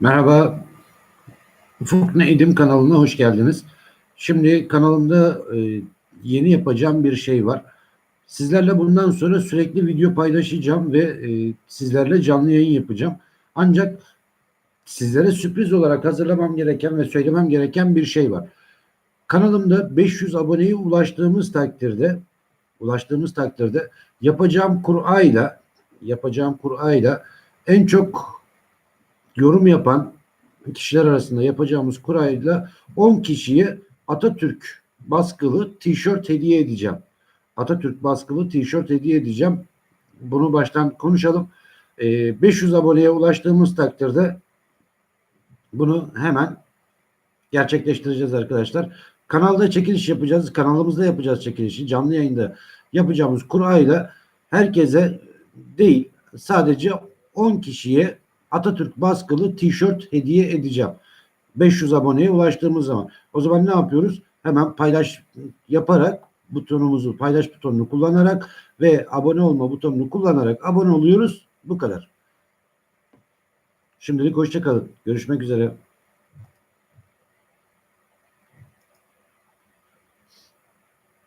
Merhaba, Ufuk Neydim kanalına hoş geldiniz. Şimdi kanalımda e, yeni yapacağım bir şey var. Sizlerle bundan sonra sürekli video paylaşacağım ve e, sizlerle canlı yayın yapacağım. Ancak sizlere sürpriz olarak hazırlamam gereken ve söylemem gereken bir şey var. Kanalımda 500 aboneye ulaştığımız takdirde ulaştığımız takdirde yapacağım Kur'ayla yapacağım Kur'ayla en çok yorum yapan kişiler arasında yapacağımız kurayla 10 kişiye Atatürk baskılı tişört hediye edeceğim. Atatürk baskılı tişört hediye edeceğim. Bunu baştan konuşalım. Ee, 500 aboneye ulaştığımız takdirde bunu hemen gerçekleştireceğiz arkadaşlar. Kanalda çekiliş yapacağız. Kanalımızda yapacağız çekilişi. Canlı yayında yapacağımız kurayla herkese değil sadece 10 kişiye Atatürk baskılı tişört hediye edeceğim. 500 aboneye ulaştığımız zaman. O zaman ne yapıyoruz? Hemen paylaş yaparak butonumuzu paylaş butonunu kullanarak ve abone olma butonunu kullanarak abone oluyoruz. Bu kadar. Şimdilik hoşçakalın. Görüşmek üzere.